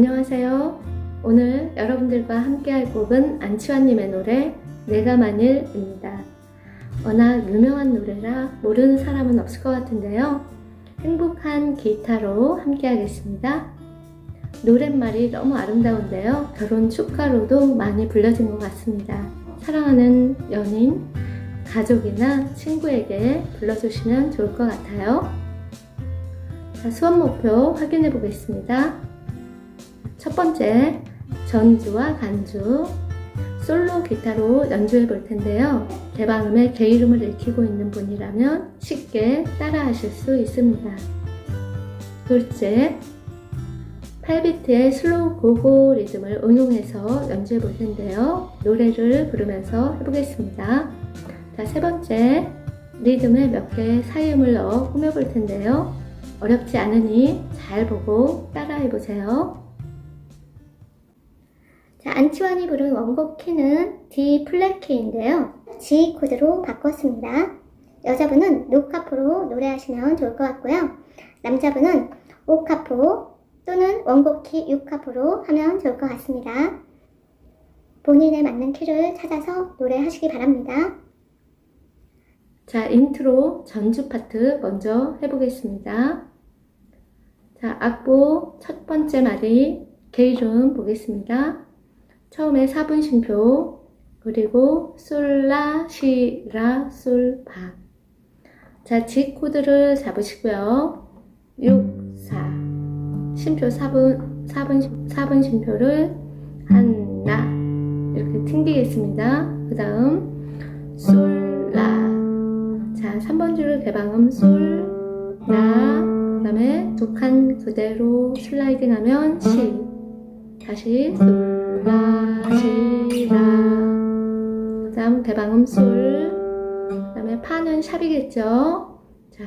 안녕하세요. 오늘 여러분들과 함께 할 곡은 안치환님의 노래 내가 만일입니다. 워낙 유명한 노래라 모르는 사람은 없을 것 같은데요. 행복한 기타로 함께 하겠습니다. 노랫말이 너무 아름다운데요. 결혼 축가로도 많이 불려진 것 같습니다. 사랑하는 연인, 가족이나 친구에게 불러주시면 좋을 것 같아요. 자, 수업 목표 확인해 보겠습니다. 첫 번째, 전주와 간주, 솔로 기타로 연주해 볼 텐데요. 대방음의 개 이름을 익히고 있는 분이라면 쉽게 따라 하실 수 있습니다. 둘째, 8비트의 슬로우 고고 리듬을 응용해서 연주해 볼 텐데요. 노래를 부르면서 해보겠습니다. 자, 세 번째, 리듬에 몇 개의 사이음을 넣어 꾸며 볼 텐데요. 어렵지 않으니 잘 보고 따라해 보세요. 자, 안치환이 부른 원곡 키는 D 플랫 키인데요. G 코드로 바꿨습니다. 여자분은 노카포로 노래하시면 좋을 것 같고요. 남자분은 오카포 또는 원곡 키 6카포로 하면 좋을 것 같습니다. 본인에 맞는 키를 찾아서 노래하시기 바랍니다. 자, 인트로 전주 파트 먼저 해보겠습니다. 자, 악보 첫 번째 마디 개 이름 보겠습니다. 처음에 4분 심표 그리고 솔라 시라 솔파 자, G 코드를 잡으시고요. 6, 4 심표 4분 4분 4분 심표를 하나 이렇게 튕기겠습니다. 그 다음 솔라. 자, 3번 줄 개방음 솔, 라, 그 다음에 두칸 그대로 슬라이딩 하면 시. 다시 솔, 라, 시, 라. 그 다음 개방음 솔, 그 다음에 파는 샵이겠죠? 자,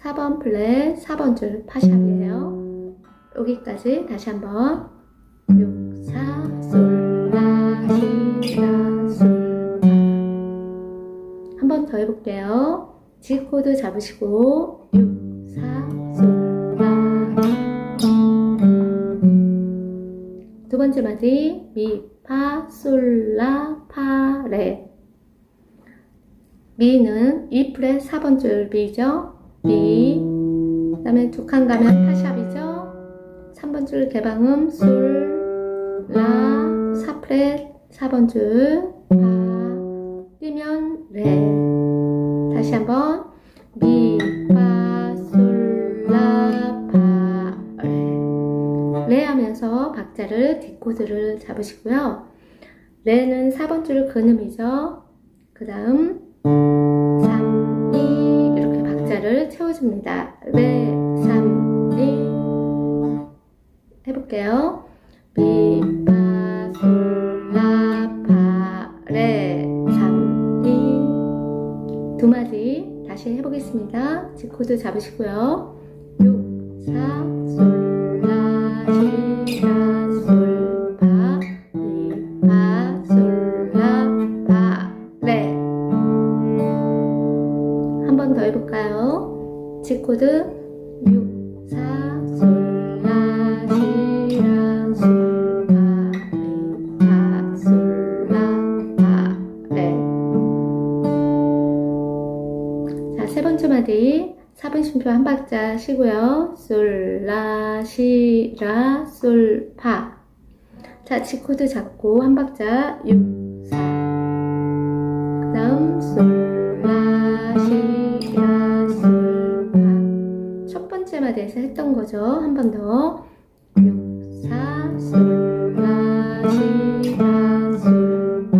4번 플랫, 4번 줄 파샵이에요. 여기까지 다시 한번. 6, 4, 솔, 라, 시, 라, 솔, 파. 한번 더 해볼게요. G 코드 잡으시고 6, 두 번째 마디 미, 파, 솔, 라, 파, 레. 미는 2프렛 4번 줄 미죠. 미. 그 다음에 두 칸 가면 파샵이죠. 3번 줄 개방음 솔, 라, 4프렛 4번 줄 파. 뛰면 레. 다시 한번 자를 뒷코드를 잡으시고요. 레는 4번 줄 근음이죠. 그 다음 3, 2 이렇게 박자를 채워줍니다. 레, 3, 2 해볼게요. 미, 파, 솔, 라, 파, 레, 3, 2 두 마디 다시 해보겠습니다. G 코드 잡으시고요. 6, 4, 솔, 라, 시, 라, 코드 6, 4, 솔, 라, 시, 라, 솔, 파, 미, 파, 솔, 라, 파, 레. 자, 세 번째 마디 4분 심표 한 박자 쉬고요. 솔, 라, 시, 라, 솔, 파. 자, G 코드 잡고 한 박자 6, 4. 그 다음 솔, 라, 시, 라, 번째 마디에서 했던 거죠. 한 번 더. 6, 4, 솔, 라, 시, 라, 솔, 파.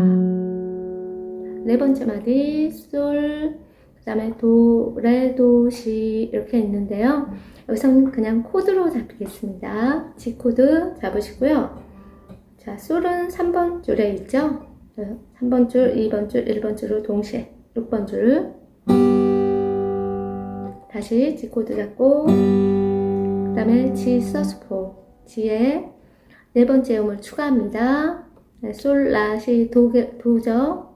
네 번째 마디 솔, 그 다음에 도, 레, 도, 시 이렇게 있는데요. 여기서는 그냥 코드로 잡겠습니다. G 코드 잡으시고요. 자, 솔은 3번 줄에 있죠? 3번 줄, 2번 줄, 1번 줄을 동시에 6번 줄 다시 G 코드 잡고 그 다음에 G 서스포 G에 네 번째 음을 추가합니다. 네, 솔, 라, 시, 도, 도죠?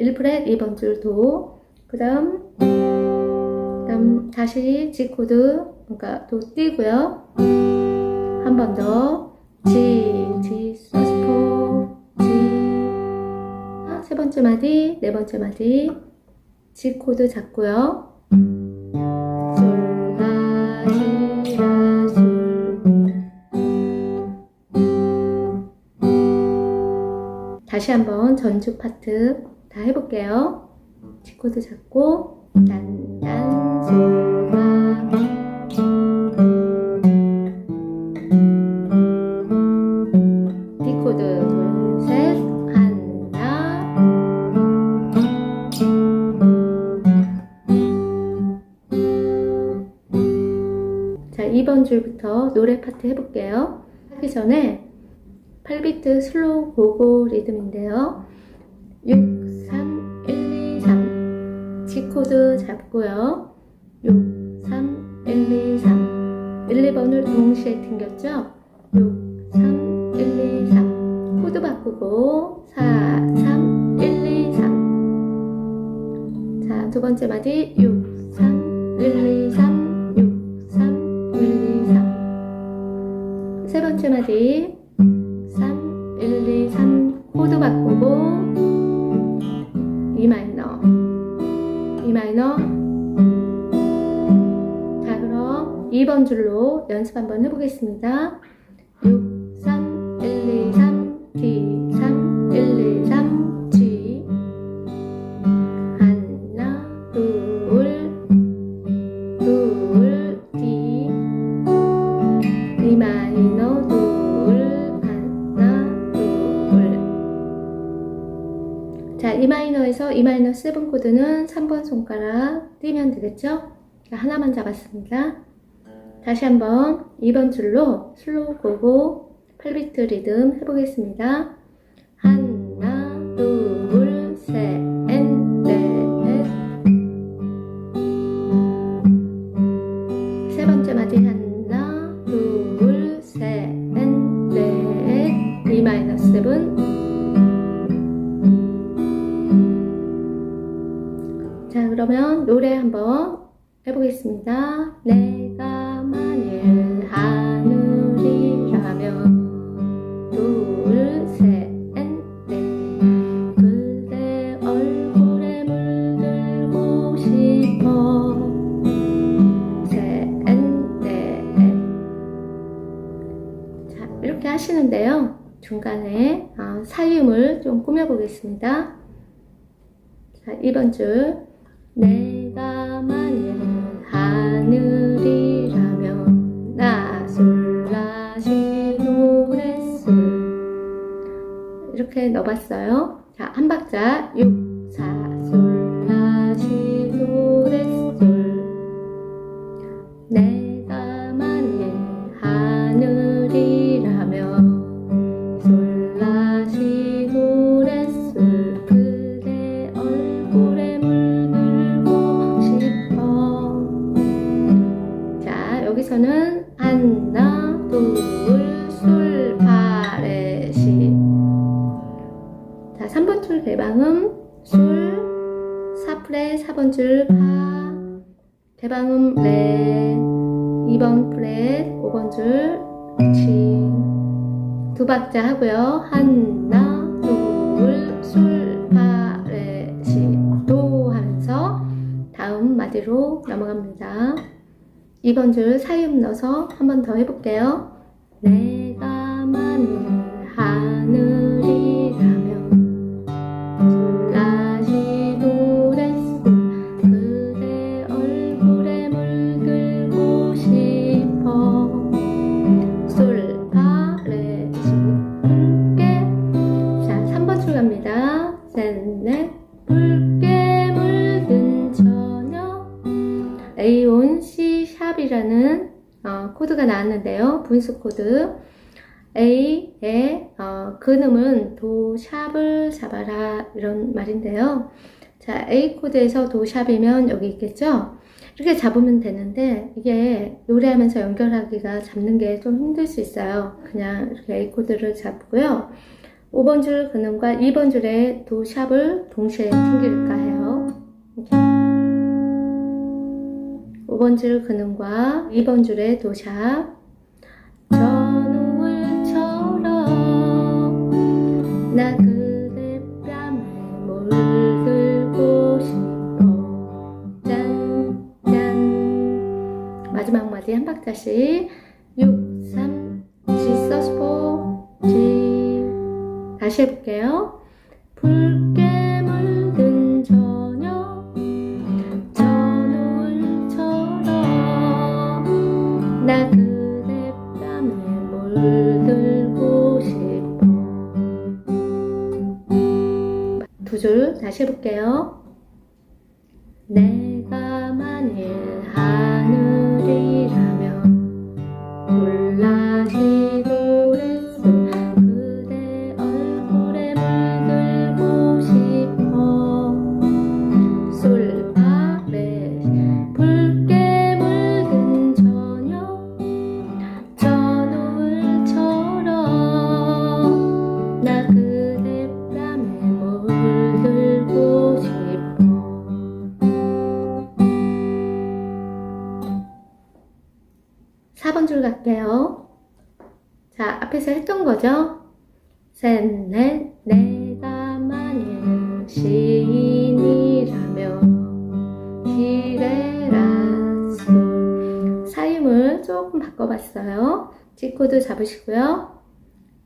1프렛 2번 줄 도. 그 다음, 그 다음 다시 G 코드, 그러니까 도 띄고요. 한 번 더. G, G, 서스포, G. 아, 세 번째 마디, 네 번째 마디. G 코드 잡고요. 다시 한번 전주 파트 다 해볼게요. G 코드 잡고, 단, 단, 솔, 라. D 코드 둘, 셋, 하나. 자, 2번 줄부터 노래 파트 해볼게요. 하기 전에 8비트 슬로우 고고 리듬인데요. 6, 3, 1, 2, 3. G 코드 잡고요. 6, 3, 1, 2, 3. 1, 2번을 동시에 튕겼죠? 6, 3, 1, 2, 3. 코드 바꾸고 4, 3, 1, 2, 3. 자, 두 번째 마디 6, 3, 1, 2, 3. 6, 3, 1, 2, 3. 세 번째 마디 3, 1, 2, 3. 바꾸고 E 마이너 E 마이너. 자 그럼 2번 줄로 연습 한번 해보겠습니다 코드는 3번 손가락 띄면 되겠죠? 자, 하나만 잡았습니다. 다시 한번 2번 줄로 슬로우 고고 8비트 리듬 해보겠습니다. 중간에 아, 사임을 좀 꾸며보겠습니다. 자, 2번 줄. 내가 만일 하늘이라면 나솔라시 노래솔 이렇게 넣어봤어요. 자, 한 박자 6, 2번 프렛 5번 줄 치. 두 박자 하고요. 하나, 둘, 솔, 파, 레, 시, 도 하면서 다음 마디로 넘어갑니다. 2번 줄 사이음 넣어서 한 번 더 해볼게요. 내가 만일 하늘 분수 코드 A의 어, 근음은 도 샵을 잡아라 이런 말인데요 자 A 코드에서 도 샵이면 여기 있겠죠 이렇게 잡으면 되는데 이게 노래하면서 연결하기가 잡는 게 좀 힘들 수 있어요. 그냥 이렇게 A 코드를 잡고요. 5번 줄 근음과 2번 줄의 도 샵을 동시에 튕길까 해요. 이렇게. 5번 줄 근음과 2번 줄의 도 샵. 나 그대 뺨에 물들고 싶어 짠짠. 마지막 마디 한 박자씩. 6, 3, G G 다시 해볼게요 줄다 거죠? 셋, 넷, 내가 만일 시인이라면 솔 사임을 조금 바꿔봤어요. G코드 잡으시고요.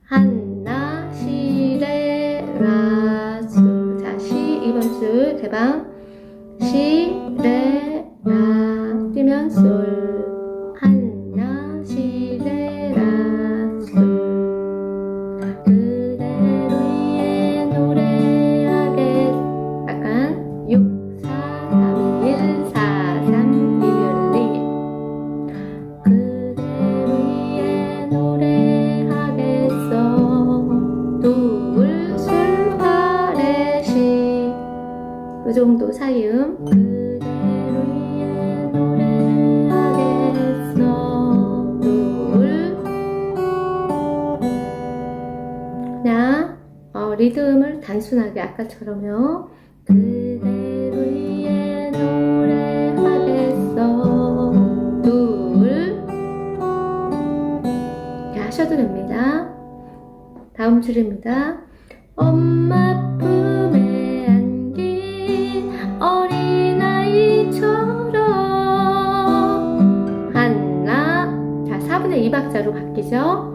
한나 시레라 솔 자, 시 2번 줄 대방 시 정도 사이음. 어, 리듬을 단순하게 아까처럼요. 그대를 위해 노래하겠어. 둘. 이렇게 하셔도 됩니다. 다음 줄입니다. 엄마 품 2박자로 바뀌죠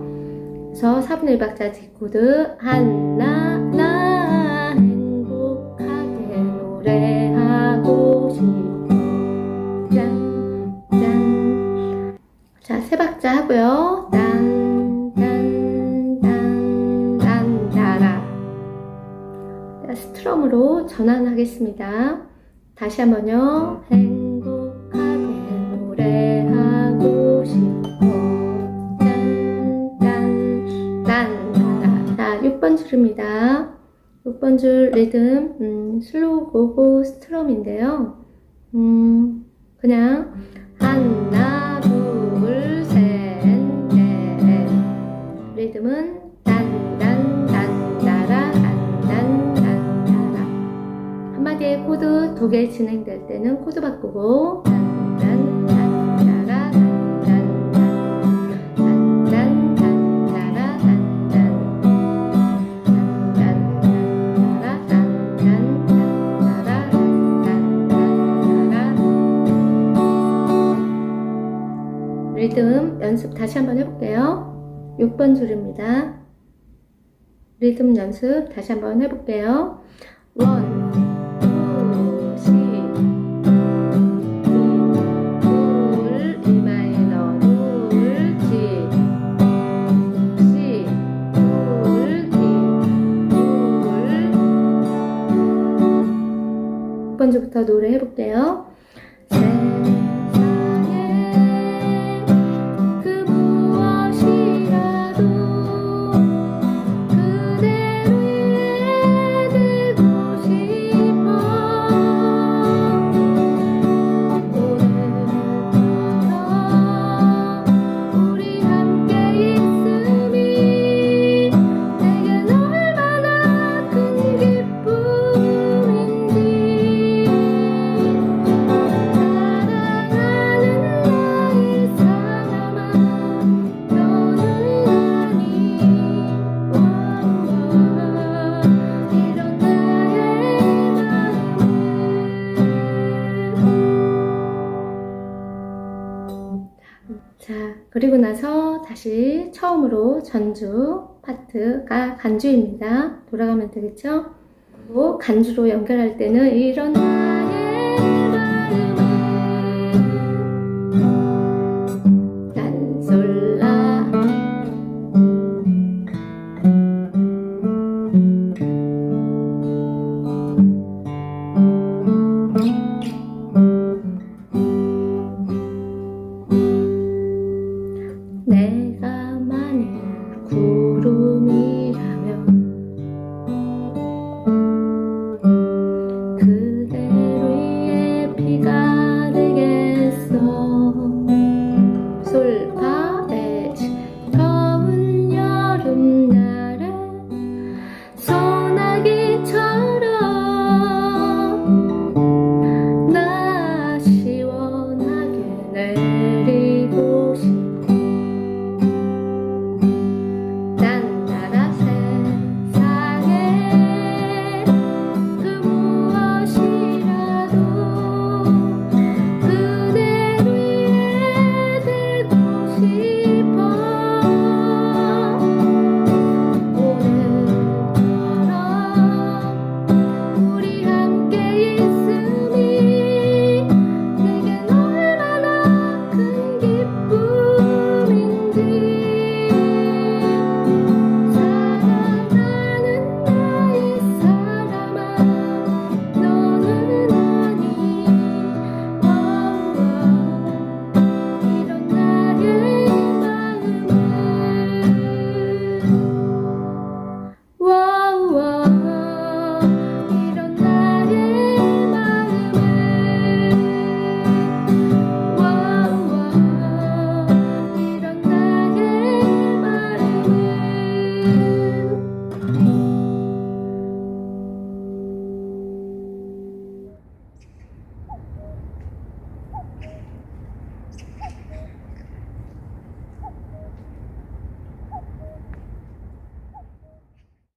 그래서 4분의 1박자 뒷코드 한나 나 행복하게 노래하고 싶어. 짠짠. 자 세 박자 하고요. 딴딴딴딴 자, 스트럼으로 전환하겠습니다. 다시 한번요. 행 6번 줄 리듬 음, 슬로우 고고 스트럼인데요. 음, 그냥 하나 둘셋넷. 리듬은 딴딴딴따라 딴딴딴따라. 한마디의 코드 두 개 진행될 때는 코드 바꾸고 6번 줄입니다. 리듬 연습 다시 한번 해볼게요. 원, 처음으로 전주 파트가 간주입니다. 돌아가면 되겠죠? 그리고 간주로 연결할 때는 이런